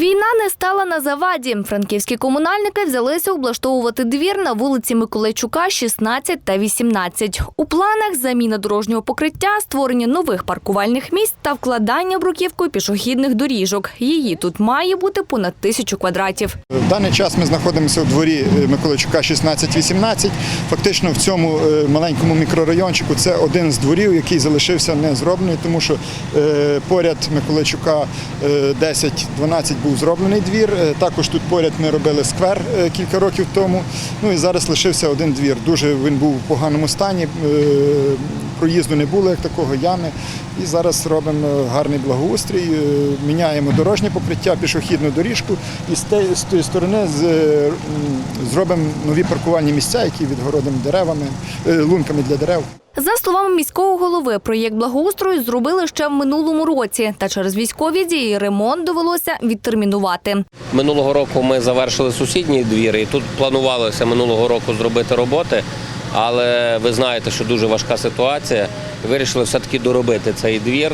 Війна не стала на заваді. Франківські комунальники взялися облаштовувати двір на вулиці Миколайчука, 16 та 18. У планах заміна дорожнього покриття, створення нових паркувальних місць та вкладання бруківкою пішохідних доріжок. Її тут має бути понад тисячу квадратів. В даний час ми знаходимося у дворі е, Миколайчука 16-18. Фактично в цьому е, маленькому мікрорайончику це один з дворів, який залишився не зроблений, тому що е, поряд Миколайчука е, 10-12 був зроблений двір. Е, Також тут поряд ми робили сквер е, кілька років тому. Ну і зараз лишився один двір. Дуже він був в поганому стані. е, Проїзду не було як такого ями. І зараз робимо гарний благоустрій, е, міняємо дорожнє покриття, пішохідну доріжку і з те- сторони е, зробимо нові паркувальні місця, які відгородимо деревами, е, лунками для дерев. За словами міського голови, проєкт благоустрою зробили ще в минулому році, та через військові дії ремонт довелося відтермінувати. Минулого року ми завершили сусідній двір, і тут планувалося минулого року зробити роботи. Але ви знаєте, що дуже важка ситуація. Вирішили все-таки доробити цей двір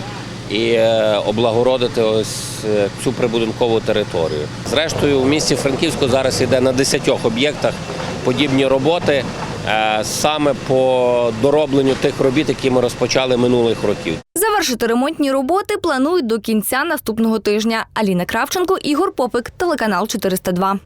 і е, облагородити ось е, цю прибудинкову територію. Зрештою, в місті Франківську зараз йде на 10 об'єктах подібні роботи е, саме по доробленню тих робіт, які ми розпочали минулих років. Завершити ремонтні роботи планують до кінця наступного тижня. Аліна Кравченко, Ігор Попик, телеканал 402.